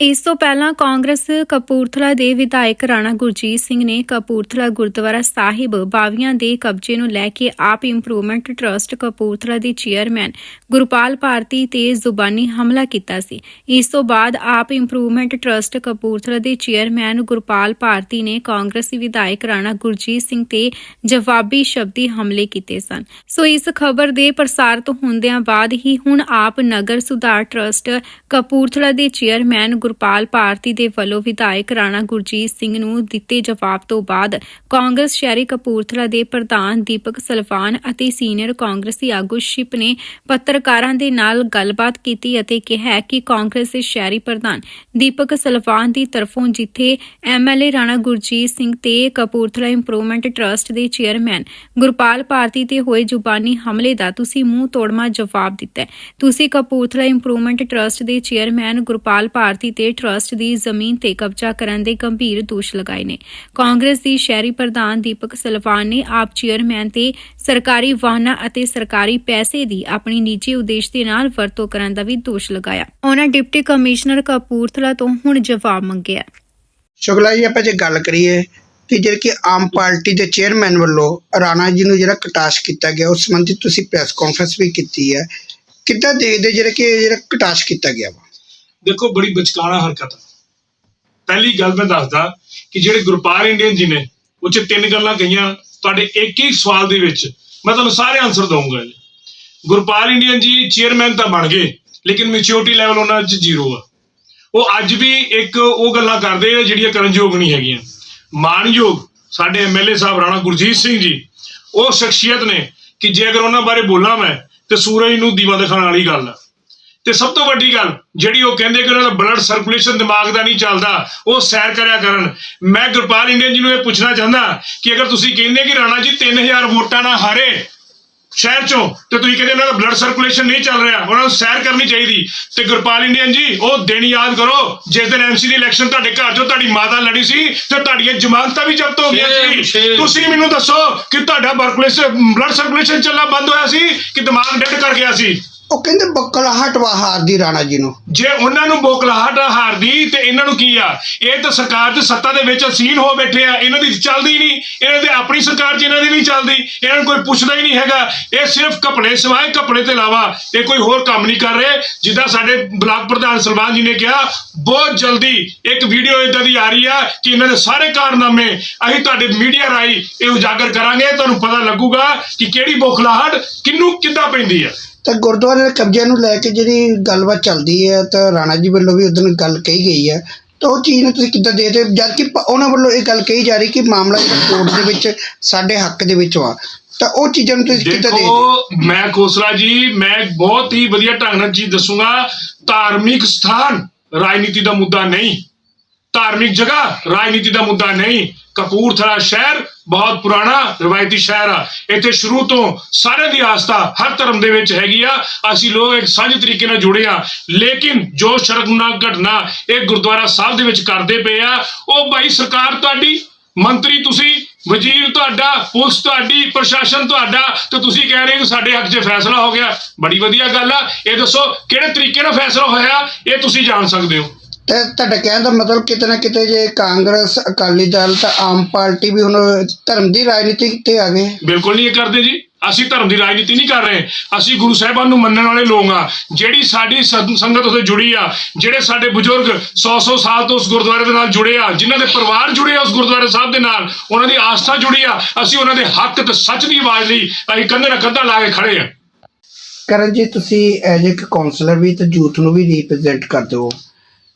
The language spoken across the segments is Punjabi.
ਇਸ ਤੋਂ ਪਹਿਲਾਂ ਕਾਂਗਰਸ ਕਪੂਰਥਲਾ ਦੇ ਵਿਧਾਇਕ ਰਾਣਾ ਗੁਰਜੀਤ ਸਿੰਘ ਨੇ ਕਪੂਰਥਲਾ ਗੁਰਦੁਆਰਾ ਸਾਹਿਬ ਬਾਵੀਆਂ ਦੇ ਕਬਜ਼ੇ ਨੂੰ ਲੈ ਕੇ ਆਪ ਇੰਪਰੂਵਮੈਂਟ ਟਰਸਟ ਕਪੂਰਥਲਾ ਦੇ ਚੇਅਰਮੈਨ ਗੁਰਪਾਲ ਭਾਰਤੀ ਤੇ ਜ਼ੁਬਾਨੀ ਹਮਲਾ ਕੀਤਾ ਸੀ। ਇਸ ਤੋਂ ਬਾਅਦ ਆਪ ਇੰਪਰੂਵਮੈਂਟ ਟਰਸਟ ਕਪੂਰਥਲਾ ਦੇ ਚੇਅਰਮੈਨ ਗੁਰਪਾਲ ਭਾਰਤੀ ਨੇ ਕਾਂਗਰਸੀ ਵਿਧਾਇਕ ਰਾਣਾ ਗੁਰਜੀਤ ਸਿੰਘ ਤੇ ਜਵਾਬੀ ਸ਼ਬਦੀ ਹਮਲੇ ਕੀਤੇ ਸਨ। ਸੋ ਇਸ ਖਬਰ ਦੇ ਪ੍ਰਸਾਰਿਤ ਹੁੰਦਿਆਂ ਬਾਅਦ ਹੀ ਹੁਣ ਆਪ ਨਗਰ ਸੁਧਾਰ ਟਰਸਟ ਕਪੂਰਥਲਾ ਦੇ ਚੇਅਰਮੈਨ ਗੁਰਪਾਲ ਭਾਰਤੀ ਦੇ ਵੱਲੋਂ ਵਿਧਾਇਕ ਰਾਣਾ ਗੁਰਜੀਤ ਸਿੰਘ ਨੂੰ ਦਿੱਤੇ ਜਵਾਬ ਤੋਂ ਬਾਅਦ ਕਾਂਗਰਸ ਸ਼ਹਿਰੀ ਕਪੂਰਥਲਾ ਦੇ ਪ੍ਰਧਾਨ ਦੀਪਕ ਸਲਵਾਨ ਅਤੇ ਸੀਨੀਅਰ ਕਾਂਗਰਸੀ ਆਗੂ ਸ਼ਿਪ ਨੇ ਪੱਤਰ ਪੱਤਰਕਾਰਾਂ ਦੇ ਨਾਲ ਗੱਲਬਾਤ ਕੀਤੀ ਅਤੇ ਕਿਹਾ ਕਿ ਕਾਂਗਰਸ ਦੇ ਸ਼ਹਿਰੀ ਪ੍ਰਧਾਨ ਦੀਪਕ ਸਲਵਾਨ ਦੀ ਤਰਫੋਂ ਜਿੱਥੇ ਐਮਐਲਏ ਰਾਣਾ ਗੁਰਜੀਤ ਸਿੰਘ ਤੇ ਕਪੂਰਥਲਾ ਇੰਪਰੂਵਮੈਂਟ ਟਰਸਟ ਦੇ ਚੇਅਰਮੈਨ ਗੁਰਪਾਲ ਭਾਰਤੀ ਤੇ ਹੋਏ ਜ਼ੁਬਾਨੀ ਹਮਲੇ ਦਾ ਤੁਸੀਂ ਮੂੰਹ ਤੋੜਮਾ ਜਵਾਬ ਦਿੱਤਾ ਤੁਸੀਂ ਕਪੂਰਥਲਾ ਇੰਪਰੂਵਮੈਂਟ ਟਰਸਟ ਦੇ ਚੇਅਰਮੈਨ ਗੁਰਪਾਲ ਭਾਰਤੀ ਤੇ ਟਰਸਟ ਦੀ ਜ਼ਮੀਨ ਤੇ ਕਬਜ਼ਾ ਕਰਨ ਦੇ ਗੰਭੀਰ ਦੋਸ਼ ਲਗਾਏ ਨੇ। ਕਾਂਗਰਸ ਦੀ ਸ਼ਹਿਰੀ ਪ੍ਰਧਾਨ ਦੀਪਕ ਸਲਵਾਨ ਨੇ ਆਪ ਚੇਅਰਮੈਨ ਤੇ ਸਰਕਾਰੀ ਵਾਹਨਾਂ ਅਤੇ ਸਰਕਾਰੀ ਪੈਸੇ ਦੀ ਆਪਣੀ ਨਿੱਜੀ ਉਦੇਸ਼ ਦੇ ਨਾਲ ਵਰਤੋਂ ਕਰਨ ਦਾ ਵੀ ਦੋਸ਼ ਲਗਾਇਆ। ਉਹਨਾਂ ਡਿਪਟੀ ਕਮਿਸ਼ਨਰ ਕਪੂਰਥਲਾ ਤੋਂ ਹੁਣ ਜਵਾਬ ਮੰਗਿਆ ਸ਼ੁਕਲਾ ਜੀ ਆਪਾਂ ਜੇ ਗੱਲ ਕਰੀਏ ਕਿ ਜਿਹੜੇ ਕਿ ਆਮ ਪਾਰਟੀ ਦੇ ਚੇਅਰਮੈਨ ਵੱਲੋਂ ਰਾਣਾ ਜੀ ਨੂੰ ਜਿਹੜਾ ਕਟਾਸ਼ ਕੀਤਾ ਗਿਆ ਉਸ ਸੰਬੰਧੀ ਤੁਸੀਂ ਪ੍ਰੈਸ ਕਾਨਫਰੰਸ ਵੀ ਕੀਤੀ ਹੈ। ਕਿੱਦਾਂ ਦੇਖਦੇ ਜਿਹੜੇ ਕਿ ਜਿਹੜਾ ਕਟਾਸ਼ ਕੀਤਾ ਗਿਆ ਵਾ? ਦੇਖੋ ਬੜੀ ਬਚਕਾਨਾ ਹਰਕਤ। ਪਹਿਲੀ ਗੱਲ ਮੈਂ ਦੱਸਦਾ ਕਿ ਜਿਹੜੇ ਗੁਰਪਾਲ ਇੰਡੀਅਨ ਜੀ ਨੇ ਉਹ 'ਚ ਤਿੰਨ ਗੱਲਾਂ ਕਹੀਆਂ। ਤੁਹਾਡੇ ਇੱਕ ਇੱਕ ਸਵਾਲ ਦੇ ਵਿੱਚ ਮੈਂ ਤੁਹਾਨੂੰ ਸਾਰੇ ਆਨਸਰ ਦਊਂਗਾ ਜੀ। ਗੁਰਪਾਲ ਇੰਡੀਅਨ ਜੀ ਚੇਅਰਮੈਨ ਤਾਂ ਬਣ ਗਏ, ਲੇਕਿਨ ਮੈਚਿਓਰਟੀ ਲੈਵਲ ਉਹਨਾਂ 'ਚ ਜ਼ੀਰੋ ਆ। ਉਹ ਅੱਜ ਵੀ ਇੱਕ ਉਹ ਗੱਲਾਂ ਕਰਦੇ ਆ ਜਿਹੜੀਆਂ ਕਰਨਯੋਗ ਨਹੀਂ ਹੈਗੀਆਂ। ਮਾਨਯੋਗ ਸਾਡੇ ਐਮਐਲਏ ਸਾਹਿਬ ਰਾਣਾ ਗੁਰਜੀਤ ਸਿੰਘ ਜੀ, ਉਹ ਸ਼ਖਸੀਅਤ ਨੇ ਕਿ ਜੇ ਅਗਰ ਉਹਨਾਂ ਬਾਰੇ ਬੋਲਾਂ ਮੈਂ, ਤੇ ਸੂਰਜ ਨੂੰ ਦੀਵਾ ਦਿਖਾਉਣ ਵਾਲੀ ਗੱਲ ਆ। ਤੇ ਸਭ ਤੋਂ ਵੱਡੀ ਗੱਲ, ਜਿਹੜੀ ਉਹ ਕਹਿੰਦੇ ਕਿ ਉਹਨਾਂ ਦਾ ਬਲੱਡ ਸਰਕੂਲੇਸ਼ਨ ਦਿਮਾਗ ਦਾ ਨਹੀਂ ਚੱਲਦਾ, ਉਹ ਸੈਰ ਕਰਿਆ ਕਰਨ। ਮੈਂ ਗੁਰਪਾਲ ਇੰਡੀਅਨ ਜੀ ਨੂੰ ਇਹ ਪੁੱਛਣਾ ਚਾਹੁੰਦਾ ਕਿ ਅਗਰ ਤੁਸੀਂ ਕਹਿੰਦੇ ਕਿ ਰਾਣਾ ਜੀ 3000 ਵੋਟਾਂ ਨਾਲ ਹਾਰੇ ਸ਼ਹਿਰ ਚੋਂ। ਤੇ ਤੁਸੀਂ ਕਹਿੰਦੇ ਉਹਨਾਂ ਦਾ ਬਲੱਡ ਸਰਕੂਲੇਸ਼ਨ ਨਹੀਂ ਚੱਲ ਰਿਹਾ। ਉਹਨਾਂ ਨੂੰ ਸੈਰ ਕਰਨੀ ਚਾਹੀਦੀ। ਤੇ ਗੁਰਪਾਲ ਇੰਡੀਅਨ ਜੀ ਉਹ ਦਿਨ ਯਾਦ ਕਰੋ ਜਿਸ ਦਿਨ ਐਮਸੀ ਦੀ ਇਲੈਕਸ਼ਨ ਤੁਹਾਡੇ ਘਰ ਚੋਂ ਤੁਹਾਡੀ ਮਾਤਾ ਲੜੀ ਸੀ ਤੇ ਤੁਹਾਡੀਆਂ ਜ਼ਮਾਨਤਾਂ ਵੀ ਜ਼ਬਤ ਹੋ ਗਈਆਂ ਸੀ. ਤੁਸੀਂ ਮੈਨੂੰ ਦੱਸੋ ਕਿ ਤੁਹਾਡਾ ਬਲੱਡ ਸਰਕੂਲੇਸ਼ਨ ਚੱਲਣਾ ਬੰਦ ਹੋਇਆ ਸੀ ਕਿ ਦਿਮਾਗ ਡੈਡ ਕਰ ਗਿਆ ਸੀ? ਉਹ ਕਹਿੰਦੇ ਬਕਲਾਹਟ ਵਾ ਹਾਰਦੀ ਰਾਣਾ ਜੀ ਨੂੰ। ਜੇ ਉਹਨਾਂ ਨੂੰ ਬੋਕਲਾਹਟ ਹਾਰਦੀ, ਤੇ ਇਹਨਾਂ ਨੂੰ ਕੀ ਆ? ਇਹ ਤਾਂ ਸਰਕਾਰ 'ਚ ਸੱਤਾ ਦੇ ਵਿੱਚ ਅਸੀਨ ਹੋ ਬੈਠੇ ਆ, ਇਹਨਾਂ ਦੀ ਚੱਲਦੀ ਨਹੀਂ। ਇਹਨਾਂ ਦੇ ਆਪਣੀ ਸਰਕਾਰ 'ਚ ਇਹਨਾਂ ਦੀ ਨਹੀਂ ਚੱਲਦੀ, ਇਹਨਾਂ ਨੂੰ ਕੋਈ ਪੁੱਛਦਾ ਹੀ ਨਹੀਂ ਹੈਗਾ। ਇਹ ਸਿਰਫ ਕਪੜੇ ਸਿਵਾਏ ਕਪੜੇ ਤੋਂ ਇਲਾਵਾ ਇਹ ਕੋਈ ਹੋਰ ਕੰਮ ਨਹੀਂ ਕਰ ਰਹੇ, ਜਿੱਦਾਂ ਸਾਡੇ ਬਲਾਕ ਪ੍ਰਧਾਨ ਸਲਮਾਨ ਜੀ ਨੇ ਕਿਹਾ, ਬਹੁਤ ਜਲਦੀ ਇੱਕ ਵੀਡੀਓ ਇਦਾਂ ਦੀ ਆ ਰਹੀ ਆ ਕਿ ਇਹਨਾਂ ਦੇ ਸਾਰੇ ਕਾਰਨਾਮੇ ਅਸੀਂ ਤੁਹਾਡੇ ਮੀਡੀਆ ਰਾਹੀਂ ਇਹ ਉਜਾਗਰ ਕਰਾਂਗੇ, ਤੁਹਾਨੂੰ ਪਤਾ ਲੱਗੂਗਾ ਕਿ ਕਿਹੜੀ ਬੋਖਲਾਹਟ ਕਿੰਨੂੰ ਕਿੱਦਾਂ ਪੈਂਦੀ ਆ। ਤਾਂ ਗੁਰਦੁਆਰੇ ਦੇ ਕਬਜ਼ੇ ਨੂੰ ਲੈ ਕੇ ਜਿਹੜੀ ਗੱਲਬਾਤ ਚੱਲਦੀ ਹੈ ਤਾਂ ਰਾਣਾ ਜੀ ਵੱਲੋਂ ਵੀ ਉਦੋਂ ਗੱਲ ਕਹੀ ਗਈ ਹੈ। ਤਾਂ ਉਹ ਚੀਜ਼ ਨੂੰ ਤੁਸੀਂ ਕਿੱਦਾਂ ਦੇਖਦੇ ਹੋ? ਜਦ ਕਿ ਉਹਨਾਂ ਵੱਲੋਂ ਇਹ ਗੱਲ ਕਹੀ ਜਾ ਰਹੀ ਕਿ ਮਾਮਲਾ ਕੋਰਟ ਦੇ ਵਿੱਚ ਸਾਡੇ ਹੱਕ ਦੇ ਵਿੱਚ ਵਾ। ਤਾਂ ਉਹ ਚੀਜ਼ਾਂ ਨੂੰ ਤੁਸੀਂ ਕਿੱਦਾਂ ਦੇਖਦੇ? ਦੇਖੋ ਮੈਂ ਖੋਸਲਾ ਜੀ ਮੈਂ ਬਹੁਤ ਹੀ ਵਧੀਆ ਢੰਗ ਨਾਲ ਚੀਜ਼ ਦੱਸੂਗਾ। ਧਾਰਮਿਕ ਸਥਾਨ ਰਾਜਨੀਤੀ ਦਾ ਮੁੱਦਾ ਨਹੀਂ। ਧਾਰਮਿਕ ਜਗ੍ਹਾ ਰਾਜਨੀਤੀ ਦਾ ਮੁੱਦਾ ਨਹੀਂ। ਕਪੂਰਥਲਾ ਸ਼ਹਿਰ ਬਹੁਤ ਪੁਰਾਣਾ ਰਵਾਇਤੀ ਸ਼ਹਿਰ ਆ। ਇੱਥੇ ਸ਼ੁਰੂ ਤੋਂ ਸਾਰਿਆਂ ਦੀ ਆਸਥਾ ਹਰ ਧਰਮ ਦੇ ਵਿੱਚ ਹੈਗੀ ਆ। ਅਸੀਂ ਲੋਕ ਇੱਕ ਸਾਂਝੇ ਤਰੀਕੇ ਨਾਲ ਜੁੜੇ ਆ। ਲੇਕਿਨ ਜੋ ਸ਼ਰਮਨਾਕ ਘਟਨਾ ਇਹ ਗੁਰਦੁਆਰਾ ਸਾਹਿਬ ਦੇ ਵਿੱਚ ਕਰਦੇ ਪਏ ਆ, ਉਹ ਭਾਈ ਸਰਕਾਰ ਤੁਹਾਡੀ, ਮੰਤਰੀ ਤੁਸੀਂ, ਵਜ਼ੀਰ ਤੁਹਾਡਾ, ਪੁਲਿਸ ਤੁਹਾਡੀ, ਪ੍ਰਸ਼ਾਸਨ ਤੁਹਾਡਾ, ਤੇ ਤੁਸੀਂ ਕਹਿ ਰਹੇ ਹੋ ਕਿ ਸਾਡੇ ਹੱਕ 'ਚ ਫੈਸਲਾ ਹੋ ਗਿਆ। ਬੜੀ ਵਧੀਆ ਗੱਲ ਆ। ਇਹ ਦੱਸੋ ਕਿਹੜੇ ਤਰੀਕੇ ਨਾਲ ਫੈਸਲਾ ਹੋਇਆ? ਇਹ ਤੁਸੀਂ ਜਾਣ ਸਕਦੇ ਹੋ। ਤੇ ਤੁਹਾਡਾ ਕਹਿਣ ਦਾ ਮਤਲਬ ਕਿਤੇ ਨਾ ਕਿਤੇ ਜੇ ਕਾਂਗਰਸ ਅਕਾਲੀ ਦਲ ਤਾਂ ਆਮ ਪਾਰਟੀ ਵੀ ਹੁਣ ਧਰਮ ਦੀ ਰਾਜਨੀਤੀ ਤੇ ਆ ਗਏ। ਬਿਲਕੁਲ ਨਹੀਂ ਇਹ ਕਰਦੇ ਜੀ। ਅਸੀਂ ਧਰਮ ਦੀ ਰਾਜਨੀਤੀ ਨਹੀਂ ਕਰ ਰਹੇ। ਅਸੀਂ ਗੁਰੂ ਸਾਹਿਬਾਨ ਨੂੰ ਮੰਨਣ ਵਾਲੇ ਲੋਕ ਆ। ਜਿਹੜੀ ਸਾਡੀ ਸੰ- ਸੰਗਤ ਉਸੇ ਜੁੜੀ ਆ ਜਿਹੜੇ ਸਾਡੇ ਬਜ਼ੁਰਗ 100-100 ਸਾਲ ਤੋਂ ਉਸ ਗੁਰਦੁਆਰੇ ਦੇ ਨਾਲ ਜੁੜੇ ਆ ਜਿਨ੍ਹਾਂ ਦੇ ਪਰਿਵਾਰ ਜੁੜੇ ਆ ਉਸ ਗੁਰਦੁਆਰੇ ਸਾਹਿਬ ਦੇ ਨਾਲ ਉਹਨਾਂ ਦੀ ਆਸਥਾ ਜੁੜੀ ਆ। ਅਸੀਂ ਉਹਨਾਂ ਦੇ ਹੱਕ ਤੇ ਸੱਚ ਦੀ ਆਵਾਜ਼ ਲਈ ਅਸੀਂ ਕੰਧੇ ਨਾਲ ਕੰਧਾ ਲਾ ਕੇ ਖੜੇ ਆ। ਕਰਨ ਜੀ ਤੁਸੀਂ ਐਜ ਇੱਕ ਕਾਉਂਸਲਰ ਵੀ ਤੇ ਯੂਥ ਨੂੰ ਵੀ ਰਿਪਰੈਜ਼ੈਂਟ ਕਰਦੇ ਹੋ।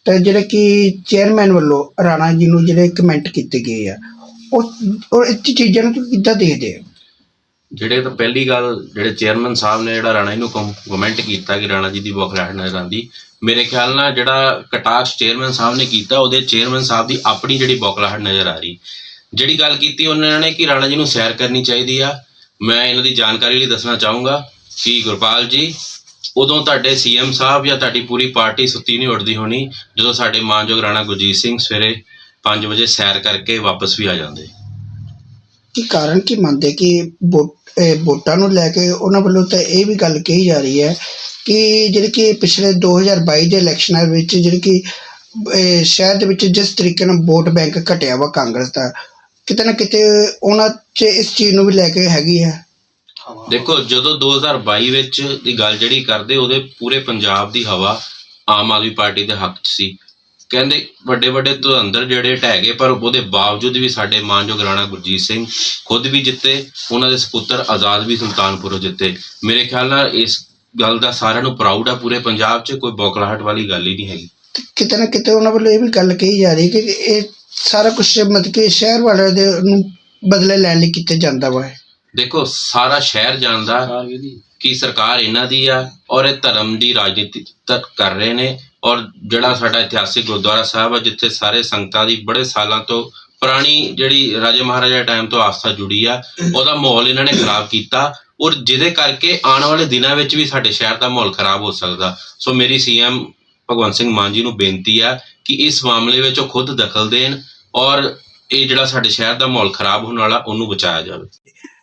ਤੇ ਜਿਹੜੇ ਕਿ ਚੇਅਰਮੈਨ ਵੱਲੋਂ ਰਾਣਾ ਜੀ ਨੂੰ ਜਿਹੜੇ ਕਮੈਂਟ ਕੀਤੇ ਗਏ ਆ, ਉਹ ਉਹ ਇਹ ਚੀਜ਼ਾਂ ਨੂੰ ਤੁਸੀਂ ਕਿੱਦਾਂ ਦੇਖਦੇ ਹੋ? ਜਿਹੜੇ ਤਾਂ ਪਹਿਲੀ ਗੱਲ, ਜਿਹੜੇ ਚੇਅਰਮੈਨ ਸਾਹਿਬ ਨੇ ਜਿਹੜਾ ਰਾਣਾ ਜੀ ਨੂੰ ਕਮੈਂਟ ਕੀਤਾ ਕਿ ਰਾਣਾ ਜੀ ਦੀ ਬੋਖਲਾਹਟ ਨਜ਼ਰ ਆਉਂਦੀ ਮੇਰੇ ਖਿਆਲ ਨਾਲ ਜਿਹੜਾ ਕਟਾਸ਼ ਚੇਅਰਮੈਨ ਸਾਹਿਬ ਨੇ ਕੀਤਾ, ਉਹਦੇ ਚੇਅਰਮੈਨ ਸਾਹਿਬ ਦੀ ਆਪਣੀ ਜਿਹੜੀ ਬੋਖਲਾਹਟ ਨਜ਼ਰ ਆ ਰਹੀ। ਜਿਹੜੀ ਗੱਲ ਕੀਤੀ ਉਹਨਾਂ ਨੇ ਕਿ ਰਾਣਾ ਜੀ ਨੂੰ ਸੈਰ ਕਰਨੀ ਚਾਹੀਦੀ ਆ, ਮੈਂ ਇਹਨਾਂ ਦੀ ਜਾਣਕਾਰੀ ਲਈ ਦੱਸਣਾ ਚਾਹੂੰਗਾ ਕਿ ਗੁਰਪਾਲ ਜੀ ਉਦੋਂ ਤੁਹਾਡੇ ਸੀਐਮ ਸਾਹਿਬ ਜਾਂ ਤੁਹਾਡੀ ਪੂਰੀ ਪਾਰਟੀ ਸੁੱਤੀ ਨਹੀਂ ਉੱਠਦੀ ਹੋਣੀ, ਜਦੋਂ ਸਾਡੇ ਮਾਨਯੋਗ ਰਾਣਾ ਗੁਰਜੀਤ ਸਿੰਘ ਸਵੇਰੇ 5 ਵਜੇ ਸੈਰ ਕਰਕੇ ਵਾਪਸ ਵੀ ਆ ਜਾਂਦੇ। ਕੀ ਕਾਰਨ ਕੀ ਮੰਨਦੇ ਕਿ ਵੋਟਾਂ ਨੂੰ ਲੈ ਕੇ ਉਹਨਾਂ ਵੱਲੋਂ ਤਾਂ ਇਹ ਵੀ ਗੱਲ ਕਹੀ ਜਾ ਰਹੀ ਹੈ ਕਿ ਜਿਹੜੀ ਕਿ ਪਿਛਲੇ 2022 ਦੇ ਇਲੈਕਸ਼ਨਾਂ ਵਿੱਚ ਜਿਹੜੀ ਕਿ ਸ਼ਹਿਰ ਦੇ ਵਿੱਚ ਜਿਸ ਤਰੀਕੇ ਨਾਲ ਵੋਟ ਬੈਂਕ ਘਟਿਆ ਵਾ ਕਾਂਗਰਸ ਦਾ, ਕਿਤੇ ਨਾ ਕਿਤੇ ਉਹਨਾਂ 'ਚ ਇਸ ਚੀਜ਼ ਨੂੰ ਵੀ ਲੈ ਕੇ ਹੈਗੀ ਹੈ। ਦੇਖੋ, ਜਦੋਂ 2022 ਵਿੱਚ ਦੀ ਗੱਲ ਜਿਹੜੀ ਕਰਦੇ, ਉਹਦੇ ਪੂਰੇ ਪੰਜਾਬ ਦੀ ਹਵਾ ਆਮ ਆਦਮੀ ਪਾਰਟੀ ਦੇ ਹੱਕ 'ਚ ਸੀ। ਕਹਿੰਦੇ ਵੱਡੇ ਵੱਡੇ ਧੁਰੰਦਰ ਜਿਹੜੇ ਢਹਿ ਗਏ, ਪਰ ਉਹਦੇ ਬਾਵਜੂਦ ਵੀ ਸਾਡੇ ਮਾਨਯੋਗ ਰਾਣਾ ਗੁਰਜੀਤ ਸਿੰਘ ਖੁਦ ਵੀ ਜਿੱਤੇ, ਉਹਨਾਂ ਦੇ ਸੁਪੁੱਤਰ ਆਜ਼ਾਦ ਵੀ ਸੁਲਤਾਨਪੁਰੋਂ ਜਿੱਤੇ। ਮੇਰੇ ਖਿਆਲ ਨਾਲ ਇਸ ਗੱਲ ਦਾ ਸਾਰਿਆਂ ਨੂੰ ਪ੍ਰਾਊਡ ਆ, ਪੂਰੇ ਪੰਜਾਬ 'ਚ ਕੋਈ ਬੌਕਲਾਹਟ ਵਾਲੀ ਗੱਲ ਹੀ ਨਹੀਂ ਹੈਗੀ। ਕਿਤੇ ਨਾ ਕਿਤੇ ਉਹਨਾਂ ਵੱਲੋਂ ਇਹ ਵੀ ਗੱਲ ਕਹੀ ਜਾ ਰਹੀ ਕਿ ਇਹ ਸਾਰਾ ਕੁਝ ਮਤਲਬ ਕਿ ਸ਼ਹਿਰ ਵਾਲਿਆਂ ਦੇ ਨੂੰ ਬਦਲੇ ਲੈਣ ਲਈ ਕੀਤਾ ਜਾਂਦਾ ਵਾ ਦੇਖੋ ਸਾਰਾ ਸ਼ਹਿਰ ਜਾਣਦਾ ਕਿ ਸਰਕਾਰ ਇਹਨਾਂ ਦੀ ਆ ਔਰ ਇਹ ਧਰਮ ਦੀ ਰਾਜਨੀਤੀ ਤੱਕ ਕਰ ਰਹੇ ਨੇ ਔਰ ਜਿਹੜਾ ਸਾਡਾ ਇਤਿਹਾਸਿਕ ਗੁਰਦੁਆਰਾ ਸਾਹਿਬ ਆ ਜਿੱਥੇ ਸਾਰੇ ਸੰਗਤਾਂ ਦੀ ਬੜੇ ਸਾਲਾਂ ਤੋਂ ਪੁਰਾਣੀ ਜਿਹੜੀ ਰਾਜੇ ਮਹਾਰਾਜਾ ਟਾਈਮ ਤੋਂ ਆਸਥਾ ਜੁੜੀ ਆ ਉਹਦਾ ਮਾਹੌਲ ਇਹਨਾਂ ਨੇ ਖਰਾਬ ਕੀਤਾ ਔਰ ਜਿਹਦੇ ਕਰਕੇ ਆਉਣ ਵਾਲੇ ਦਿਨਾਂ ਵਿੱਚ ਵੀ ਸਾਡੇ ਸ਼ਹਿਰ ਦਾ ਮਾਹੌਲ ਖਰਾਬ ਹੋ ਸਕਦਾ। ਸੋ ਮੇਰੀ ਸੀਐਮ ਭਗਵੰਤ ਸਿੰਘ ਮਾਨ ਜੀ ਨੂੰ ਬੇਨਤੀ ਆ ਕਿ ਇਸ ਮਾਮਲੇ ਵਿੱਚ ਉਹ ਖੁਦ ਦਖਲ ਦੇਣ ਔਰ ਇਹ ਜਿਹੜਾ ਸਾਡੇ ਸ਼ਹਿਰ ਦਾ ਮਾਹੌਲ ਖਰਾਬ ਹੋਣ ਵਾਲਾ ਉਹਨੂੰ ਬਚਾਇਆ ਜਾਵੇ।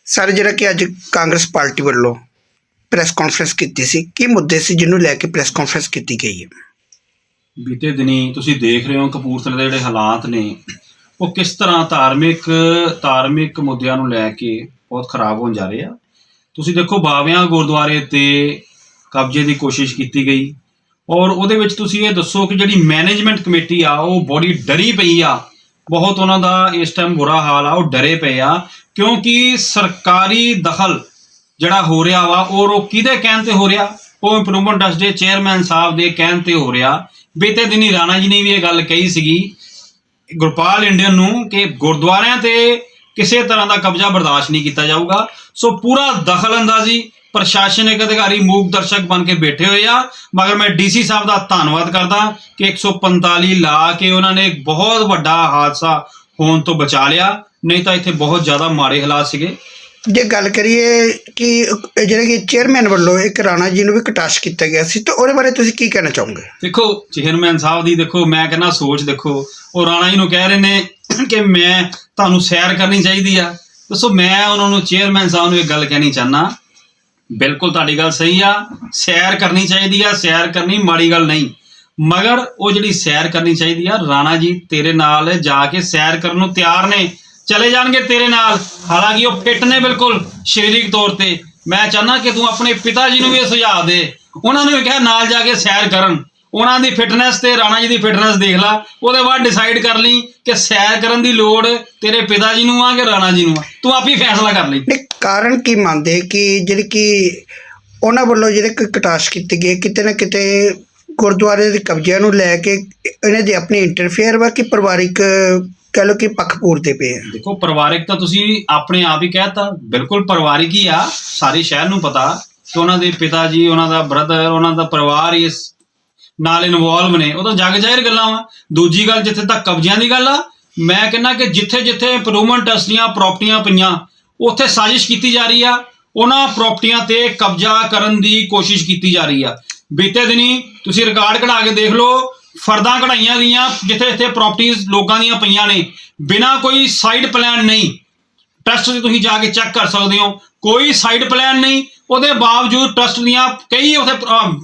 ਸਰ ਜਿਹੜਾ ਕਿ ਅੱਜ ਕਾਂਗਰਸ ਪਾਰਟੀ ਵੱਲੋਂ ਪ੍ਰੈਸ ਕਾਨਫਰੰਸ ਕੀਤੀ ਸੀ, ਕੀ ਮੁੱਦੇ ਸੀ ਜਿਹਨੂੰ ਲੈ ਕੇ ਪ੍ਰੈਸ ਕਾਨਫਰੰਸ ਕੀਤੀ ਗਈ ਹੈ? ਬੀਤੇ ਦਿਨੀ ਤੁਸੀਂ ਦੇਖ ਰਹੇ ਹੋ ਕਪੂਰਥਲੇ ਦੇ ਜਿਹੜੇ ਹਾਲਾਤ ਨੇ, ਉਹ ਕਿਸ ਤਰ੍ਹਾਂ ਧਾਰਮਿਕ ਧਾਰਮਿਕ ਮੁੱਦਿਆਂ ਨੂੰ ਲੈ ਕੇ ਬਹੁਤ ਖਰਾਬ ਹੋਣ ਜਾ ਰਹੇ ਆ। ਤੁਸੀਂ ਦੇਖੋ ਬਾਵਿਆਂ ਗੁਰਦੁਆਰੇ ਤੇ ਕਬਜ਼ੇ ਦੀ ਕੋਸ਼ਿਸ਼ ਕੀਤੀ ਗਈ, ਔਰ ਉਹਦੇ ਵਿੱਚ ਤੁਸੀਂ ਇਹ ਦੱਸੋ ਕਿ ਜਿਹੜੀ ਮੈਨੇਜਮੈਂਟ ਕਮੇਟੀ ਆ, ਉਹ ਬੜੀ ਡਰੀ ਪਈ ਆ। ਬਹੁਤ ਉਹਨਾਂ ਦਾ ਇਸ ਟਾਈਮ ਬੁਰਾ ਹਾਲ ਆ, ਉਹ ਡਰੇ ਪਏ ਆ। ਕਿਉਂਕਿ ਸਰਕਾਰੀ ਦਖਲ ਜਿਹੜਾ ਹੋ ਰਿਹਾ ਵਾ ਉਹ ਕਿਹਦੇ ਕਹਿਣ ਤੇ ਹੋ ਰਿਹਾ? ਉਹ ਇੰਪਰੂਵਮੈਂਟ ਟਰਸਟ ਦੇ ਚੇਅਰਮੈਨ ਸਾਹਿਬ ਦੇ ਕਹਿਣ ਤੇ ਹੋ ਰਿਹਾ। ਬੀਤੇ ਦਿਨੀ ਰਾਣਾ ਜੀ ਨੇ ਵੀ ਇਹ ਗੱਲ ਕਹੀ ਸੀਗੀ, ਗੁਰਪਾਲ ਇੰਡੀਅਨ ਨੂੰ ਕਿ ਗੁਰਦੁਆਰਿਆਂ ਤੇ ਕਿਸੇ ਤਰ੍ਹਾਂ ਦਾ ਕਬਜ਼ਾ ਬਰਦਾਸ਼ਤ ਨਹੀਂ ਕੀਤਾ ਜਾਊਗਾ। ਸੋ ਪੂਰਾ ਦਖਲ ਅੰਦਾਜ਼ੀ ਪ੍ਰਸ਼ਾਸਨਿਕ ਅਧਿਕਾਰੀ, ਮੂਕ ਦਰਸ਼ਕ ਬਣ ਕੇ ਬੈਠੇ ਹੋਏ ਆ। ਮਗਰ ਮੈਂ ਡੀਸੀ ਸਾਹਿਬ ਦਾ ਧੰਨਵਾਦ ਕਰਦਾ ਕਿ 145 ਲਾ ਕੇ ਉਹਨਾਂ ਨੇ ਇੱਕ ਬਹੁਤ ਵੱਡਾ ਹਾਦਸਾ ਹੋਣ ਤੋਂ ਬਚਾ ਲਿਆ। ਨਹੀਂ ਤਾਂ ਇੱਥੇ ਬਹੁਤ ਜ਼ਿਆਦਾ ਮਾੜੇ ਹਾਲਾਤ ਸੀਗੇ। ਜੇ ਗੱਲ ਕਰੀਏ ਕਿ ਇਹ ਜਿਹੜੇ ਕਿ ਚੇਅਰਮੈਨ ਵੱਲੋਂ ਇੱਕ ਰਾਣਾ ਜੀ ਨੂੰ ਵੀ ਕਟਾਸ਼ ਕੀਤਾ ਗਿਆ ਸੀ ਤਾਂ ਉਹਦੇ ਬਾਰੇ ਤੁਸੀਂ ਕੀ ਕਹਿਣਾ ਚਾਹੋਗੇ? ਦੇਖੋ ਚੇਅਰਮੈਨ ਸਾਹਿਬ ਦੀ ਦੇਖੋ ਮੈਂ ਕਹਿੰਦਾ ਸੋਚ ਦੇਖੋ ਉਹ ਰਾਣਾ ਜੀ ਨੂੰ ਕਹਿ ਰਹੇ ਨੇ ਕਿ ਮੈਂ ਤੁਹਾਨੂੰ ਸੈਰ ਕਰਨੀ ਚਾਹੀਦੀ ਆ। ਦੱਸੋ ਮੈਂ ਉਹਨਾਂ ਨੂੰ ਚੇਅਰਮੈਨ ਸਾਹਿਬ ਨੂੰ ਇੱਕ ਗੱਲ ਕਹਿਣੀ ਚਾਹਨਾ ਬਿਲਕੁਲ ਤੁਹਾਡੀ ਗੱਲ ਸਹੀ ਆ ਸੈਰ ਕਰਨੀ ਚਾਹੀਦੀ ਆ ਸੈਰ ਕਰਨੀ ਮਾੜੀ ਗੱਲ ਨਹੀਂ। ਮਗਰ ਉਹ ਜਿਹੜੀ ਸੈਰ ਕਰਨੀ ਚਾਹੀਦੀ ਆ ਰਾਣਾ ਜੀ ਤੇਰੇ ਨਾਲ ਜਾ ਕੇ ਸੈਰ ਕਰਨ ਨੂੰ ਤਿਆਰ ਨੇ। ਚਲੇ ਜਾਣਗੇ ਤੇਰੇ ਨਾਲ। ਹਾਲਾਂਕਿ ਉਹ ਫਿੱਟ ਨੇ ਬਿਲਕੁਲ ਸਰੀਰਕ ਤੌਰ ਤੇ। ਮੈਂ ਚਾਹਨਾ ਕਿ ਤੂੰ ਆਪਣੇ ਪਿਤਾ ਜੀ ਨੂੰ ਵੀ ਇਹ ਸੁਝਾਅ ਦੇ। ਉਹਨਾਂ ਨੂੰ ਵੀ ਕਿਹਾ ਨਾਲ ਜਾ ਕੇ ਸੈਰ ਕਰਨ। ਉਹਨਾਂ ਦੀ ਫਿਟਨੈਸ ਤੇ ਰਾਣਾ ਜੀ ਦੀ ਫਿਟਨੈਸ ਦੇਖ ਲਾ। ਉਹਦੇ ਬਾਅਦ ਡਿਸਾਈਡ ਕਰ ਲਈ ਕਿ ਸੈਰ ਕਰਨ ਦੀ ਲੋੜ ਤੇਰੇ ਪਿਤਾ ਜੀ ਨੂੰ ਆ ਕਿ ਰਾਣਾ ਜੀ ਨੂੰ ਆ। ਤੂੰ ਆਪ ਹੀ ਫੈਸਲਾ ਕਰ ਲਈ। ਕਾਰਨ ਕੀ ਮੰਨਦੇ ਕਿ ਜਿਹੜੀ ਕਿ ਉਹਨਾਂ ਵੱਲੋਂ ਜਿਹੜੇ ਕਿ ਕਟਾਸ਼ ਕੀਤੀ ਗਈ ਕਿਤੇ ਨਾ ਕਿਤੇ ਗੁਰਦੁਆਰੇ ਦੇ ਕਬਜ਼ਿਆਂ ਨੂੰ ਲੈ ਕੇ ਇਹਨਾਂ ਦੀ ਆਪਣੀ ਇੰਟਰਫੇਅਰ ਵਾ ਕਿ ਪਰਿਵਾਰਿਕ ਕਹਿ ਲਓ ਕਿ ਪੱਖ ਪੂਰਦੇ ਪਏ ਆ। ਦੇਖੋ, ਪਰਿਵਾਰਿਕ ਤਾਂ ਤੁਸੀਂ ਆਪਣੇ ਆਪ ਹੀ ਕਹਿਤਾ ਬਿਲਕੁਲ ਪਰਿਵਾਰਿਕ ਹੀ ਆ, ਸਾਰੇ ਸ਼ਹਿਰ ਨੂੰ ਪਤਾ ਕਿ ਉਹਨਾਂ ਦੇ ਪਿਤਾ ਜੀ, ਉਹਨਾਂ ਦਾ ਬ੍ਰਦਰ ਉਹਨਾਂ ਦਾ ਪਰਿਵਾਰ ਇਸ ਨਾਲ ਇਨਵੋਲਵ ਨੇ। ਉਹ ਤਾਂ ਜਗ ਜ਼ਾਹਿਰ ਗੱਲਾਂ ਵਾ। ਦੂਜੀ ਗੱਲ ਜਿੱਥੇ ਤੱਕ ਕਬਜ਼ਿਆਂ ਦੀ ਗੱਲ ਆ, ਮੈਂ ਕਹਿੰਦਾ ਕਿ ਜਿੱਥੇ ਜਿੱਥੇ ਇੰਪਰੂਵਮੈਂਟ ਟਰਸਟ ਦੀਆਂ ਪ੍ਰਾਪਰਟੀਆਂ ਪਈਆਂ, ਉੱਥੇ ਸਾਜ਼ਿਸ਼ ਕੀਤੀ ਜਾ ਰਹੀ ਆ। ਉਹਨਾਂ ਪ੍ਰਾਪਰਟੀਆਂ ਤੇ ਕਬਜ਼ਾ ਕਰਨ ਦੀ ਕੋਸ਼ਿਸ਼ ਕੀਤੀ ਜਾ ਰਹੀ ਆ। ਬੀਤੇ ਦਿਨੀ ਤੁਸੀਂ ਰਿਕਾਰਡ ਕਢਾ ਕੇ ਦੇਖ ਲਓ ਫਰਦਾਂ ਕਢਾਈਆਂ ਗਈਆਂ ਜਿੱਥੇ ਜਿੱਥੇ ਪ੍ਰਾਪਰਟੀਆਂ ਲੋਕਾਂ ਦੀਆਂ ਪਈਆਂ ਨੇ। ਬਿਨਾਂ ਕੋਈ ਸਾਈਡ ਪਲਾਨ ਨਹੀਂ। ਟਰਸਟ ਤੇ ਤੁਸੀਂ ਜਾ ਕੇ ਚੈੱਕ ਕਰ ਸਕਦੇ ਹੋ। ਕੋਈ ਸਾਈਡ ਪਲਾਨ ਨਹੀਂ। ਉਹਦੇ ਬਾਵਜੂਦ ਟਰਸਟ ਦੀਆਂ ਕਈ ਉਥੇ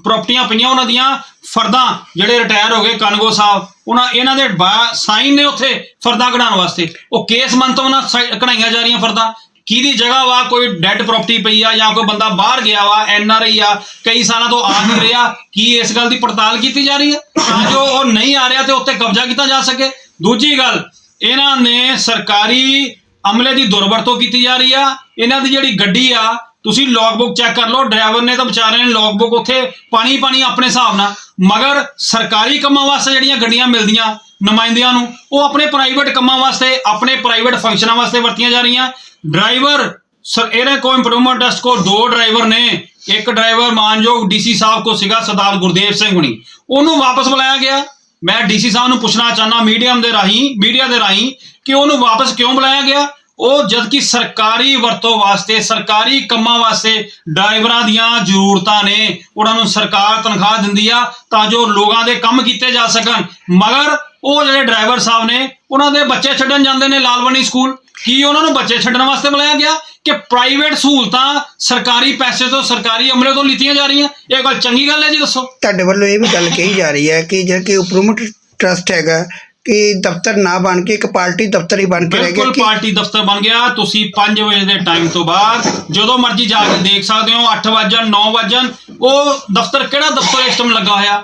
ਪ੍ਰਾਪਰਟੀਆਂ ਪਈਆਂ ਉਹਨਾਂ ਦੀਆਂ। ਫਰਦਾਂ ਜਿਹੜੇ ਰਿਟਾਇਰ ਹੋ ਗਏ, ਕਨਗੋ ਸਾਹਿਬ, ਉਹਨਾਂ, ਇਹਨਾਂ ਦੇ ਸਾਈਨ ਨੇ ਉੱਥੇ ਫਰਦਾਂ ਕਢਾਉਣ ਵਾਸਤੇ। ਉਹ ਕੇਸ ਮਨ ਤੋਂ ਉਹਨਾਂ ਸਾਈ- ਕਢਾਈਆਂ ਜਾ ਰਹੀਆਂ ਫਰਦਾਂ। ਕਿਹਦੀ ਜਗ੍ਹਾ ਵਾ? ਕੋਈ ਡੈੱਡ ਪ੍ਰਾਪਰਟੀ ਪਈ ਆ ਜਾਂ ਕੋਈ ਬੰਦਾ ਬਾਹਰ ਗਿਆ ਵਾ ਐਨ ਆਰ ਆਈ ਆ, ਕਈ ਸਾਲਾਂ ਤੋਂ ਆ ਨਹੀਂ ਰਿਹਾ। ਕੀ ਇਸ ਗੱਲ ਦੀ ਪੜਤਾਲ ਕੀਤੀ ਜਾ ਰਹੀ ਹੈ? ਤਾਂ ਜੋ ਉਹ ਨਹੀਂ ਆ ਰਿਹਾ ਤੇ ਉੱਤੇ ਕਬਜ਼ਾ ਕੀਤਾ ਜਾ ਸਕੇ। ਦੂਜੀ ਗੱਲ, ਇਹਨਾਂ ਨੇ ਸਰਕਾਰੀ ਅਮਲੇ ਦੀ ਦੁਰਵਰਤੋਂ ਕੀਤੀ ਜਾ ਰਹੀ ਆ। ਇਹਨਾਂ ਦੀ ਜਿਹੜੀ ਗੱਡੀ ਆ ਤੁਸੀਂ ਲੌਗਬੁੱਕ ਚੈੱਕ ਕਰ ਲਓ ਡਰਾਈਵਰ ਨੇ ਤਾਂ ਵਿਚਾਰੇ ਨੇ ਲੌਗਬੁੱਕ ਉੱਥੇ ਪਾਣੀ ਪਾਣੀ ਆਪਣੇ ਹਿਸਾਬ ਨਾਲ, ਮਗਰ ਸਰਕਾਰੀ ਕੰਮਾਂ ਵਾਸਤੇ ਜਿਹੜੀਆਂ ਗੱਡੀਆਂ ਮਿਲਦੀਆਂ ਨੁਮਾਇੰਦਿਆਂ ਨੂੰ, ਉਹ ਆਪਣੇ ਪ੍ਰਾਈਵੇਟ ਕੰਮਾਂ ਵਾਸਤੇ, ਆਪਣੇ ਪ੍ਰਾਈਵੇਟ ਫੰਕਸ਼ਨਾਂ ਵਾਸਤੇ ਵਰਤੀਆਂ ਜਾ ਰਹੀਆਂ। ਡਰਾਈਵਰ ਸਰ ਇਹਨੇ ਕੋ ਇੰਪਰੂਵਮੈਂਟ ਟੈਸਟ ਕੋ ਦੋ ਡਰਾਈਵਰ ਨੇ। ਇੱਕ ਡਰਾਈਵਰ ਮਾਨਯੋਗ ਡੀਸੀ ਸਾਹਿਬ ਕੋ ਸੀਗਾ, ਸਰਦਾਰ ਗੁਰਦੇਵ ਸਿੰਘ ਹੁਣੀ। ਉਹਨੂੰ ਵਾਪਸ ਬੁਲਾਇਆ ਗਿਆ। ਮੈਂ ਡੀਸੀ ਸਾਹਿਬ ਨੂੰ ਪੁੱਛਣਾ ਚਾਹਨਾ ਮੀਡੀਅਮ ਦੇ ਰਾਹੀਂ ਮੀਡੀਆ ਦੇ ਰਾਹੀਂ, ਕਿ ਉਹਨੂੰ ਵਾਪਸ ਕਿਉਂ ਬੁਲਾਇਆ ਗਿਆ? ਉਹ ਜਦ ਸਰਕਾਰੀ ਵਰਤੋਂ ਵਾਸਤੇ, ਸਰਕਾਰੀ ਕੰਮਾਂ ਵਾਸਤੇ ਡਰਾਈਵਰਾਂ ਦੀਆਂ ਜ਼ਰੂਰਤਾਂ ਨੇ, ਉਹਨਾਂ ਨੂੰ ਸਰਕਾਰ ਤਨਖਾਹ ਦਿੰਦੀ ਆ ਤਾਂ ਜੋ ਲੋਕਾਂ ਦੇ ਕੰਮ ਕੀਤੇ ਜਾ ਸਕਣ। ਮਗਰ ਉਹ ਜਿਹੜੇ ਡਰਾਈਵਰ ਸਾਹਿਬ ਨੇ, ਉਹਨਾਂ ਦੇ ਬੱਚੇ ਛੱਡਣ ਜਾਂਦੇ ਨੇ ਲਾਲਵਣੀ ਸਕੂਲ। ਕੀ ਉਹਨਾਂ ਨੂੰ ਬੱਚੇ ਛੱਡਣ ਵਾਸਤੇ ਬੁਲਾਇਆ ਗਿਆ? ਕਿ ਪ੍ਰਾਈਵੇਟ ਸਹੂਲਤਾਂ ਸਰਕਾਰੀ ਪੈਸੇ ਤੋਂ, ਸਰਕਾਰੀ ਅਮਲੇ ਤੋਂ ਲਿੱਤੀਆਂ ਜਾ ਰਹੀਆਂ? ਇਹ ਗੱਲ ਚੰਗੀ ਗੱਲ ਹੈ ਜੀ, ਦੱਸੋ। ਤੁਹਾਡੇ ਵੱਲੋਂ ਇਹ ਵੀ ਗੱਲ ਕਹੀ ਜਾ ਰਹੀ ਹੈ ਕਿ ਜਿਹੜਾ ਕਿ ਇੰਪਰੂਵਮੈਂਟ ਟਰਸਟ ਹੈਗਾ ਕਿ ਦਫ਼ਤਰ ਨਾ ਬਣ ਕੇ ਇੱਕ ਪਾਰਟੀ ਦਫ਼ਤਰ ਹੀ ਬਣ ਕੇ ਰਹਿ ਗਿਆ ਬਿਲਕੁਲ ਕਿ ਪਾਰਟੀ ਦਫ਼ਤਰ ਬਣ ਗਿਆ। ਤੁਸੀਂ 5 ਵਜੇ ਦੇ ਟਾਈਮ ਤੋਂ ਬਾਅਦ ਜਦੋਂ ਮਰਜ਼ੀ ਜਾ ਕੇ ਦੇਖ ਸਕਦੇ ਹੋ 8 ਵਜਣ 9 ਵਜਣ ਉਹ ਦਫ਼ਤਰ ਕਿਹੜਾ ਦਫ਼ਤਰ ਇਸ ਟਾਈਮ ਲੱਗਾ ਹੋਇਆ?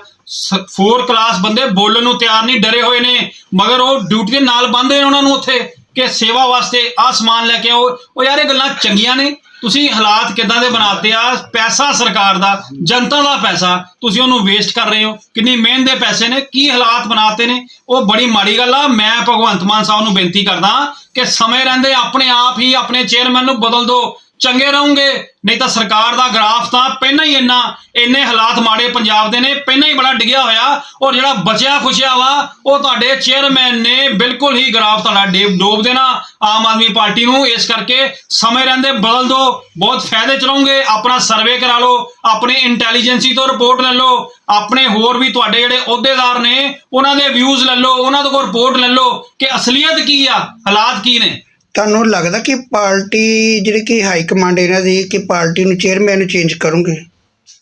4 ਕਲਾਸ ਬੰਦੇ ਬੋਲਣ ਨੂੰ ਤਿਆਰ ਨਹੀਂ ਡਰੇ ਹੋਏ ਨੇ। ਮਗਰ ਉਹ ਡਿਊਟੀ ਦੇ ਨਾਲ ਬੰਦੇ ਨੇ ਉਹਨਾਂ ਨੂੰ ਉੱਥੇ ਕਿ ਸੇਵਾ ਵਾਸਤੇ ਆਹ ਸਮਾਨ ਲੈ ਕੇ ਆਓ। ਉਹ ਯਾਰ ਇਹ ਗੱਲਾਂ ਚੰਗੀਆਂ ਨੇ। ਤੁਸੀਂ ਹਾਲਾਤ ਕਿਦਾਂ ਦੇ ਬਣਾਤੇ ਆ? ਪੈਸਾ ਸਰਕਾਰ ਦਾ, ਜਨਤਾ ਦਾ ਪੈਸਾ, ਤੁਸੀਂ ਉਹਨੂੰ ਵੇਸਟ ਕਰ ਰਹੇ ਹੋ। ਕਿੰਨੀ ਮਿਹਨਤ ਦੇ ਪੈਸੇ ਨੇ, ਕੀ ਹਾਲਾਤ ਬਣਾਤੇ ਨੇ? ਉਹ ਬੜੀ ਮਾੜੀ ਗੱਲ ਆ। ਮੈਂ ਭਗਵੰਤ ਮਾਨ ਸਾਹਿਬ ਨੂੰ ਬੇਨਤੀ ਕਰਦਾ ਕਿ ਸਮੇਂ ਰਹਿੰਦੇ ਆਪਣੇ ਆਪ ਹੀ ਆਪਣੇ ਚੇਅਰਮੈਨ ਨੂੰ ਬਦਲ ਦਿਓ। ਚੰਗੇ ਰਹੋਗੇ, ਨਹੀਂ ਤਾਂ ਸਰਕਾਰ ਦਾ ਗ੍ਰਾਫ ਤਾਂ ਪਹਿਲਾਂ ਹੀ ਇੰਨਾ, ਇੰਨੇ ਹਾਲਾਤ ਮਾੜੇ ਪੰਜਾਬ ਦੇ ਨੇ, ਪਹਿਲਾਂ ਹੀ ਬੜਾ ਡਿੱਗਿਆ ਹੋਇਆ, ਔਰ ਜਿਹੜਾ ਬਚਿਆ ਖੁਸ਼ਿਆ ਵਾ, ਉਹ ਤੁਹਾਡੇ ਚੇਅਰਮੈਨ ਨੇ ਬਿਲਕੁਲ ਹੀ ਗ੍ਰਾਫ ਤੁਹਾਡਾ ਡੇਬ ਡੋਬ ਦੇਣਾ ਆਮ ਆਦਮੀ ਪਾਰਟੀ ਨੂੰ, ਇਸ ਕਰਕੇ ਸਮੇਂ ਰਹਿੰਦੇ ਬਦਲ ਦਿਓ ਬਹੁਤ ਫਾਇਦੇ ਚਲਾਉਂਗੇ, ਆਪਣਾ ਸਰਵੇ ਕਰਾ ਲਓ, ਆਪਣੇ ਇੰਟੈਲੀਜੈਂਸੀ ਤੋਂ ਰਿਪੋਰਟ ਲੈ ਲਓ, ਆਪਣੇ ਹੋਰ ਵੀ ਤੁਹਾਡੇ ਜਿਹੜੇ ਅਹੁਦੇਦਾਰ ਨੇ, ਉਹਨਾਂ ਦੇ ਵਿਊਜ਼ ਲੈ ਲਓ, ਉਹਨਾਂ ਤੋਂ ਕੋਈ ਰਿਪੋਰਟ ਲੈ ਲਓ, ਕਿ ਅਸਲੀਅਤ ਕੀ ਆ, ਹਾਲਾਤ ਕੀ ਨੇ। ਤੁਹਾਨੂੰ ਲੱਗਦਾ ਕਿ ਪਾਰਟੀ ਜਿਹੜੀ ਕਿ ਹਾਈ ਕਮਾਂਡ ਇਹਨਾਂ ਦੀ ਕਿ ਪਾਰਟੀ ਨੂੰ ਚੇਅਰਮੈਨ ਨੂੰ ਚੇਂਜ ਕਰੋਗੇ?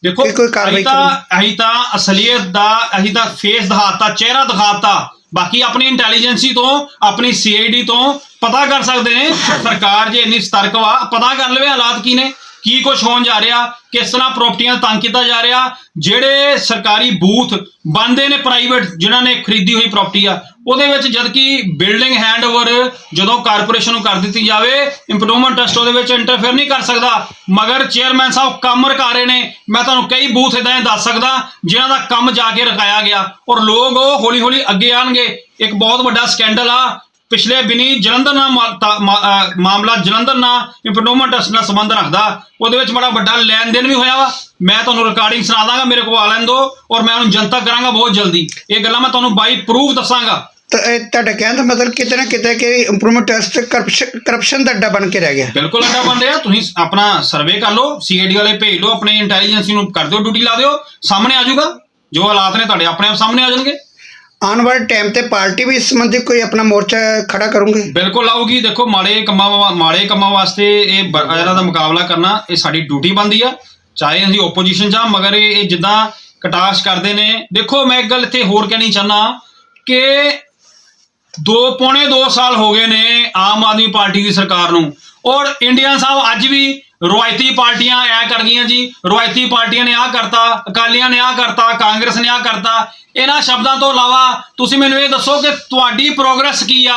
ਦੇਖੋ ਕੋਈ ਕਾਰਵਾਈ ਤਾਂ ਅਸੀਂ ਤਾਂ ਅਸਲੀਅਤ ਦਾ ਅਸੀਂ ਤਾਂ ਫੇਸ ਦਿਖਾਤਾ ਚਿਹਰਾ ਦਿਖਾਤਾ। ਬਾਕੀ ਆਪਣੀ ਇੰਟੈਲੀਜੈਂਸੀ ਤੋਂ ਆਪਣੀ ਸੀਆਈਡੀ ਤੋਂ ਪਤਾ ਕਰ ਸਕਦੇ ਨੇ ਸਰਕਾਰ ਜੇ ਇੰਨੀ ਸਤਰਕ ਵਾ ਪਤਾ ਕਰ ਲਵੇ ਹਾਲਾਤ ਕੀ ਨੇ। ਕੀ ਕੁਝ ਹੋਣ ਜਾ ਰਿਹਾ? ਕਿਸ ਤਰ੍ਹਾਂ ਪ੍ਰਾਪਰਟੀਆਂ ਤੰਗ ਕੀਤਾ ਜਾ ਰਿਹਾ? ਜਿਹੜੇ ਸਰਕਾਰੀ ਬੂਥ ਬੰਦੇ ਨੇ ਪ੍ਰਾਈਵੇਟ ਜਿਨ੍ਹਾਂ ਨੇ ਖਰੀਦੀ ਹੋਈ ਪ੍ਰਾਪਰਟੀ ਆ, ਉਹਦੇ ਵਿੱਚ ਜਦ ਕਿ ਬਿਲਡਿੰਗ ਹੈਂਡਓਵਰ ਜਦੋਂ ਕਾਰਪੋਰੇਸ਼ਨ ਨੂੰ ਕਰ ਦਿੱਤੀ ਜਾਵੇ ਇੰਪਰੂਵਮੈਂਟ ਟਰਸਟ ਉਹਦੇ ਵਿੱਚ ਇੰਟਰਫੇਅਰ ਨਹੀਂ ਕਰ ਸਕਦਾ। ਮਗਰ ਚੇਅਰਮੈਨ ਸਾਹਿਬ ਕੰਮ ਰਕਾ ਰਹੇ ਨੇ। ਮੈਂ ਤੁਹਾਨੂੰ ਕਈ ਬੂਥ ਇਦਾਂ ਦੱਸ ਸਕਦਾ, ਜਿਨ੍ਹਾਂ ਦਾ ਕੰਮ ਜਾ ਕੇ ਰਕਾਇਆ ਗਿਆ। ਔਰ ਲੋਕ ਉਹ ਹੌਲੀ ਹੌਲੀ ਅੱਗੇ ਆਣਗੇ। ਇੱਕ ਬਹੁਤ ਵੱਡਾ ਸਕੈਂਡਲ ਆ। ਪਿਛਲੇ ਦਿਨੀ ਜਲੰਧਰ ਨਾਲ ਮਾਮਲਾ ਜਲੰਧਰ ਨਾਲ ਇੰਪਰੂਵਮੈਂਟ ਨਾਲ ਸੰਬੰਧ ਰੱਖਦਾ ਉਹਦੇ ਵਿੱਚ ਬੜਾ ਵੱਡਾ ਲੈਣ ਦੇਣ ਵੀ ਹੋਇਆ ਵਾ। ਮੈਂ ਤੁਹਾਨੂੰ ਰਿਕਾਰਡਿੰਗ ਸੁਣਾ ਦਾਂਗਾ ਮੇਰੇ ਕੋਲ ਆ ਲੈਣ ਦਿਓ ਔਰ ਮੈਂ ਉਹਨੂੰ ਜਨਤਕ ਕਰਾਂਗਾ ਬਹੁਤ ਜਲਦੀ। ਇਹ ਗੱਲਾਂ ਮੈਂ ਤੁਹਾਨੂੰ ਬਾਈ ਪ੍ਰੂਫ ਦੱਸਾਂਗਾ। ਤੁਹਾਡਾ ਕਹਿਣ ਦਾ ਮਤਲਬ ਕਿਤੇ ਨਾ ਕਿਤੇ ਕਿ ਇੰਪਰੂਵਮੈਂਟ ਟਰਸਟ ਕਰਪਸ਼ਨ ਦਾ ਅੱਡਾ ਬਣ ਕੇ ਰਹਿ ਗਿਆ। ਬਿਲਕੁਲ ਅੱਡਾ ਬਣ ਰਿਹਾ। ਤੁਸੀਂ ਆਪਣਾ ਸਰਵੇ ਕਰ ਲਓ ਸੀਆਈਡੀ ਵਾਲੇ ਭੇਜ ਲਓ ਆਪਣੇ ਇੰਟੈਲੀਜੈਂਸੀ ਨੂੰ ਕਰ ਦਿਓ ਡਿਊਟੀ ਲਾ ਦਿਓ। ਸਾਹਮਣੇ ਆ ਜਾਊਗਾ। ਜੋ ਹਾਲਾਤ ਨੇ ਤੁਹਾਡੇ ਆਪਣੇ ਆਪ ਸਾਹਮਣੇ ਆ ਜਾਣਗੇ। ਆਉਣ ਵਾਲੇ ਟਾਈਮ ਤੇ ਪਾਰਟੀ ਵੀ ਇਸ ਸੰਬੰਧੀ ਕੋਈ ਆਪਣਾ ਮੋਰਚਾ ਖੜਾ ਕਰੋਗੇ? ਬਿਲਕੁਲ ਆਊਗੀ। ਦੇਖੋ, ਮਾੜੇ ਕੰਮਾਂ ਵਾ- ਮਾੜੇ ਕੰਮਾਂ ਵਾਸਤੇ ਇਹ ਬ- ਇਹਨਾਂ ਦਾ ਮੁਕਾਬਲਾ ਕਰਨਾ, ਇਹ ਸਾਡੀ ਡਿਊਟੀ ਬਣਦੀ ਆ। ਚਾਹੇ ਅਸੀਂ ਓਪੋਜੀਸ਼ਨ ਚ ਆ, ਮਗਰ ਇਹ ਇਹ ਜਿੱਦਾਂ ਕਟਾਸ਼ ਕਰਦੇ ਨੇ। ਦੇਖੋ, ਮੈਂ ਇੱਕ ਗੱਲ ਇੱਥੇ ਹੋਰ ਕਹਿਣੀ ਚਾਹਨਾ ਕਿ ਦੋ ਪੌਣੇ 2 ਸਾਲ ਹੋ ਗਏ ਨੇ ਆਮ ਆਦਮੀ ਪਾਰਟੀ ਦੀ ਸਰਕਾਰ ਨੂੰ। ਔਰ ਇੰਡੀਆ ਸਾਹਿਬ ਅੱਜ ਵੀ ਰਵਾਇਤੀ ਪਾਰਟੀਆਂ ਐ ਕਰ ਗਈਆਂ ਜੀ, ਰਵਾਇਤੀ ਪਾਰਟੀਆਂ ਨੇ ਆਹ ਕਰਤਾ, ਅਕਾਲੀਆਂ ਨੇ ਆਹ ਕਰਤਾ, ਕਾਂਗਰਸ ਨੇ ਆਹ ਕਰਤਾ। ਇਹਨਾਂ ਸ਼ਬਦਾਂ ਤੋਂ ਇਲਾਵਾ ਤੁਸੀਂ ਮੈਨੂੰ ਇਹ ਦੱਸੋ ਕਿ ਤੁਹਾਡੀ ਪ੍ਰੋਗਰੈਸ ਕੀ ਆ?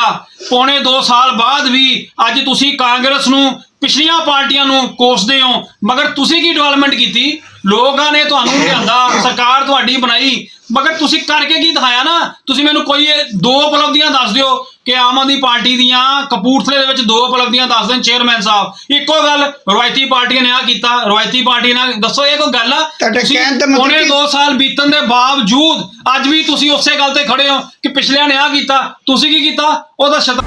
ਪੌਣੇ 2 ਸਾਲ ਬਾਅਦ ਵੀ ਅੱਜ ਤੁਸੀਂ ਕਾਂਗਰਸ ਨੂੰ ਪਿਛਲੀਆਂ ਪਾਰਟੀਆਂ ਨੂੰ ਕੋਸਦੇ ਹੋ, ਮਗਰ ਤੁਸੀਂ ਕੀ ਡਿਵੈਲਪਮੈਂਟ ਕੀਤੀ? ਲੋਕਾਂ ਨੇ ਤੁਹਾਨੂੰ ਲਿਆਂਦਾ ਸਰਕਾਰ ਤੁਹਾਡੀ ਬਣਾਈ। ਮਗਰ ਤੁਸੀਂ ਕਰਕੇ ਕੀ ਦਿਖਾਇਆ ਨਾ? ਤੁਸੀਂ ਮੈਨੂੰ ਕੋਈ ਇਹ ਦੋ ਉਪਲਬਧੀਆਂ ਦੱਸ ਦਿਓ ਕਿ ਆਮ ਆਦਮੀ ਪਾਰਟੀ ਦੀਆਂ ਕਪੂਰਥਲੇ ਦੇ ਵਿੱਚ ਦੋ ਉਪਲਬਧੀਆਂ ਦੱਸ ਦੇਣ ਚੇਅਰਮੈਨ ਸਾਹਿਬ। ਇੱਕੋ ਗੱਲ ਰਵਾਇਤੀ ਪਾਰਟੀਆਂ ਨੇ ਆ ਕੀਤਾ। ਰਵਾਇਤੀ ਪਾਰਟੀ ਨੇ ਦੱਸੋ ਇਹ ਕੋਈ ਗੱਲ ਆ? ਤੁਹਾਡੇ ਤੁਸੀਂ ਕਹਿਣ ਦਾ ਮਤਲਬ ਪੌਣੇ ਕਿ- ਦੋ ਸਾਲ ਬੀਤਣ ਦੇ ਬਾਵਜੂਦ ਅੱਜ ਵੀ ਤੁਸੀਂ ਉਸੇ ਗੱਲ ਤੇ ਖੜੇ ਹੋ ਕਿ ਪਿਛਲਿਆਂ ਨੇ ਆ ਕੀਤਾ। ਤੁਸੀਂ ਕੀ ਕੀਤਾ? ਉਹਦਾ ਸ਼ਤ